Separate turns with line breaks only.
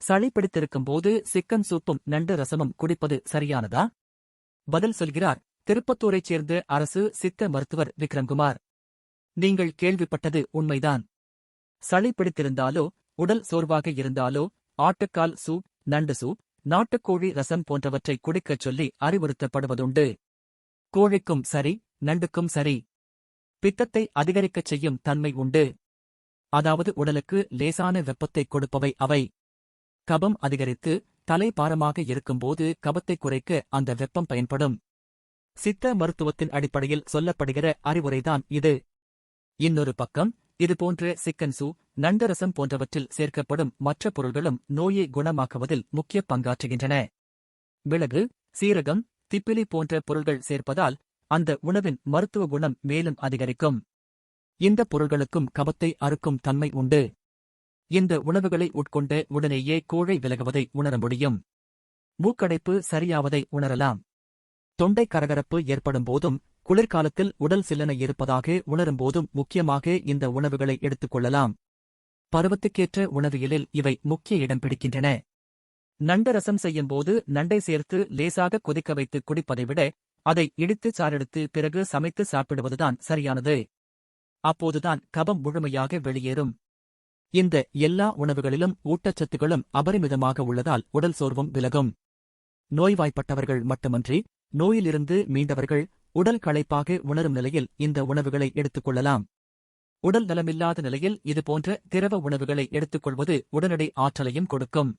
சளி பிடித்திருக்கும் போது சிக்கன் சூப்பும் நண்டு ரசமும் குடிப்பது சரியானதா? பதில் சொல்கிறார் திருப்பத்தூரைச் சேர்ந்த அரசு சித்த மருத்துவர் விக்ரம்குமார். நீங்கள் கேள்விப்பட்டது உண்மைதான். சளி பிடித்திருந்தாலோ உடல் சோர்வாக இருந்தாலோ ஆட்டுக்கால் சூப் நண்டு சூப் நாட்டுக்கோழி ரசம் போன்றவற்றை குடிக்கச் சொல்லி அறிவுறுத்தப்படுவதுண்டு. கோழிக்கும் சரி நண்டுக்கும் சரி. பித்தத்தை அதிகரிக்கச் செய்யும் தன்மை உண்டு. அதாவது உடலுக்கு லேசான வெப்பத்தை கொடுப்பவை அவை. கபம் அதிகரித்து தலை பாரமாக இருக்கும்போது கபத்தை குறைக்க அந்த வெப்பம் பயன்படும். சித்த மருத்துவத்தின் அடிப்படையில் சொல்லப்படுகிற அறிவுரைதான் இது. இன்னொரு பக்கம் இதுபோன்ற சிக்கன் சூ நண்டரசம் போன்றவற்றில் சேர்க்கப்படும் மற்ற பொருள்களும் நோயை குணமாக்குவதில் முக்கிய பங்காற்றுகின்றன. மிளகு சீரகம் திப்பிலி போன்ற பொருள்கள் சேர்ப்பதால் அந்த உணவின் மருத்துவ குணம் மேலும் அதிகரிக்கும். இந்த பொருள்களுக்கும் கபத்தை அறுக்கும் தன்மை உண்டு. இந்த உணவுகளை உட்கொண்ட உடனேயே கோழை விலகுவதை உணர முடியும். மூக்கடைப்பு சரியாவதை உணரலாம். தொண்டை கரகரப்பு ஏற்படும் போதும் குளிர்காலத்தில் உடல் சில்லனை இருப்பதாக உணரும் போதும் முக்கியமாக இந்த உணவுகளை எடுத்துக் கொள்ளலாம். பருவத்துக்கேற்ற உணவியலில் இவை முக்கிய இடம் பிடிக்கின்றன. நண்டு ரசம் செய்யும்போது நண்டை சேர்த்து லேசாக கொதிக்க வைத்து குடிப்பதை விட அதை இடித்து சாரெடுத்து பிறகு சமைத்து சாப்பிடுவதுதான் சரியானது. அப்போதுதான் கபம் முழுமையாக வெளியேறும். இந்த எல்லா உணவுகளிலும் ஊட்டச்சத்துகளும் அபரிமிதமாக உள்ளதால் உடல் சோர்வும் விலகும். நோய்வாய்ப்பட்டவர்கள் மட்டுமன்றி நோயிலிருந்து மீண்டவர்கள் உடல் களைப்பாக உணரும் நிலையில் இந்த உணவுகளை எடுத்துக் கொள்ளலாம். உடல் நலமில்லாத நிலையில் இதுபோன்ற திரவ உணவுகளை எடுத்துக்கொள்வது உடனடி ஆற்றலையும் கொடுக்கும்.